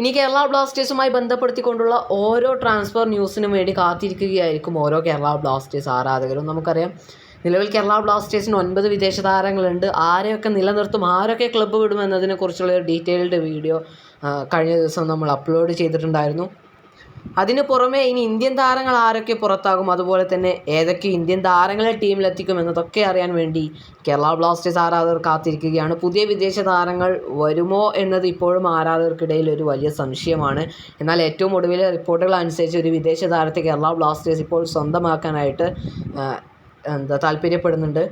ഇനി കേരള ബ്ലാസ്റ്റേഴ്സുമായി ബന്ധപ്പെടുത്തിക്കൊണ്ടുള്ള ഓരോ ട്രാൻസ്ഫർ ന്യൂസിനും വേണ്ടി കാത്തിരിക്കുകയായിരിക്കും ഓരോ കേരള ബ്ലാസ്റ്റേഴ്സ് ആരാധകരും. നമുക്കറിയാം നിലവിൽ കേരള ബ്ലാസ്റ്റേഴ്സിന് ഒൻപത് വിദേശ താരങ്ങളുണ്ട്. ആരെയൊക്കെ നിലനിർത്തും ആരൊക്കെ ക്ലബ്ബ് വിടും എന്നതിനെക്കുറിച്ചുള്ള ഒരു ഡീറ്റെയിൽഡ് വീഡിയോ കഴിഞ്ഞ ദിവസം നമ്മൾ അപ്ലോഡ് ചെയ്തിട്ടുണ്ടായിരുന്നു. അതിന് പുറമെ ഇനി ഇന്ത്യൻ താരങ്ങൾ ആരൊക്കെ പുറത്താകും? അതുപോലെ തന്നെ ഏതൊക്കെ ഇന്ത്യൻ താരങ്ങളെ ടീമിലെത്തിക്കും എന്നതൊക്കെ അറിയാൻ വേണ്ടി കേരള ബ്ലാസ്റ്റേഴ്സ് ആരാധകർ കാത്തിരിക്കുകയാണ്. പുതിയ വിദേശ താരങ്ങൾ വരുമോ എന്നത് ഇപ്പോഴും ആരാധകർക്കിടയിൽ ഒരു വലിയ സംശയമാണ്. എന്നാൽ ഏറ്റവും ഒടുവിലെ റിപ്പോർട്ടുകൾ അനുസരിച്ച് ഒരു വിദേശ താരത്തെ കേരള ബ്ലാസ്റ്റേഴ്സ് ഇപ്പോൾ സ്വന്തമാക്കാനായിട്ട് എന്താ താല്പര്യപ്പെടുന്നുണ്ട്.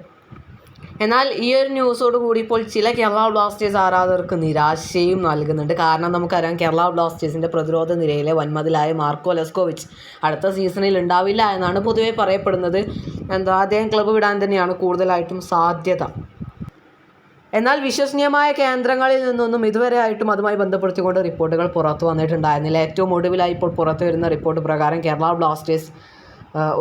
എന്നാൽ ഈ ഒരു ന്യൂസോട് കൂടി ഇപ്പോൾ ചില കേരള ബ്ലാസ്റ്റേഴ്സ് ആരാധകർക്ക് നിരാശയും നൽകുന്നുണ്ട്. കാരണം നമുക്കറിയാം കേരള ബ്ലാസ്റ്റേഴ്സിന്റെ പ്രതിരോധ നിരയിലെ വൻമതിലായ മാർക്കോ ലെസ്കോവിച്ച് അടുത്ത സീസണിൽ ഉണ്ടാവില്ല എന്നാണ് പൊതുവെ പറയപ്പെടുന്നത്. എന്താ അദ്ദേഹം ക്ലബ്ബ് വിടാൻ തന്നെയാണ് കൂടുതലായിട്ടും സാധ്യത. എന്നാൽ വിശ്വസനീയമായ കേന്ദ്രങ്ങളിൽ നിന്നൊന്നും ഇതുവരെ ആയിട്ടും അതുമായി ബന്ധപ്പെടുത്തിക്കൊണ്ട് റിപ്പോർട്ടുകൾ പുറത്തു വന്നിട്ടുണ്ടായിരുന്നില്ല. ഏറ്റവും ഒടുവിലായി ഇപ്പോൾ പുറത്തു വരുന്ന റിപ്പോർട്ട് പ്രകാരം കേരള ബ്ലാസ്റ്റേഴ്സ്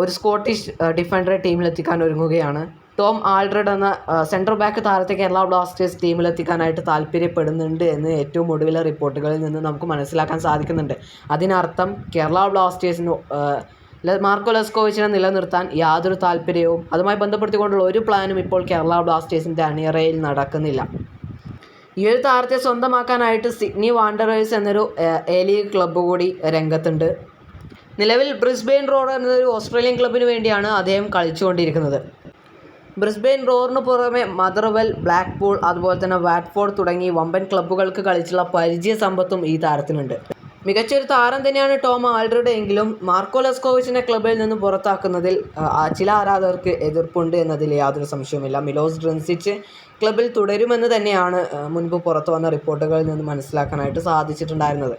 ഒരു സ്കോട്ടിഷ് ഡിഫൻഡറെ ടീമിലെത്തിക്കാൻ ഒരുങ്ങുകയാണ്. ടോം ആൾഡ്രഡ് എന്ന സെൻട്രൽ ബാക്ക് താരത്തെ കേരള ബ്ലാസ്റ്റേഴ്സ് ടീമിലെത്തിക്കാനായിട്ട് താല്പര്യപ്പെടുന്നുണ്ട് എന്ന് ഏറ്റവും ഒടുവിലെ റിപ്പോർട്ടുകളിൽ നിന്ന് നമുക്ക് മനസ്സിലാക്കാൻ സാധിക്കുന്നുണ്ട്. അതിനർത്ഥം കേരള ബ്ലാസ്റ്റേഴ്സിന് മാർക്കോ ലെസ്കോവിച്ചിനെ നിലനിർത്താൻ യാതൊരു താല്പര്യവും അതുമായി ബന്ധപ്പെടുത്തിക്കൊണ്ടുള്ള ഒരു പ്ലാനും ഇപ്പോൾ കേരള ബ്ലാസ്റ്റേഴ്സിന്റെ അണിയറയിൽ നടക്കുന്നില്ല. ഈ ഒരു താരത്തെ സ്വന്തമാക്കാനായിട്ട് സിഡ്നി വാണ്ടറേഴ്സ് എന്നൊരു എ ലീഗ് ക്ലബ്ബ് കൂടി രംഗത്തുണ്ട്. നിലവിൽ ബ്രിസ്ബെയിൻ റോർ എന്നൊരു ഓസ്ട്രേലിയൻ ക്ലബിന് വേണ്ടിയാണ് അദ്ദേഹം കളിച്ചുകൊണ്ടിരിക്കുന്നത്. ബ്രിസ്ബെയിൻ റോറിന് പുറമെ മദർവെൽ ബ്ലാക്ക്പൂൾ അതുപോലെ തന്നെ വാറ്റ്ഫോർഡ് തുടങ്ങി വമ്പൻ ക്ലബ്ബുകൾക്ക് കളിച്ചുള്ള പരിചയ സമ്പത്തും ഈ താരത്തിനുണ്ട്. മികച്ചൊരു താരം തന്നെയാണ് ടോം ആൾഡ്രഡ് എങ്കിലും മാർക്കോ ലെസ്കോവിച്ചിനെ ക്ലബിൽ നിന്ന് പുറത്താക്കുന്നതിൽ ചില ആരാധകർക്ക് എതിർപ്പുണ്ട് എന്നതിൽ യാതൊരു സംശയവുമില്ല. മിലോസ് ഡ്രൻസിച്ച് ക്ലബിൽ തുടരുമെന്ന് തന്നെയാണ് മുൻപ് പുറത്തു വന്ന റിപ്പോർട്ടുകളിൽ നിന്ന് മനസ്സിലാക്കാനായിട്ട് സാധിച്ചിട്ടുണ്ടായിരുന്നത്.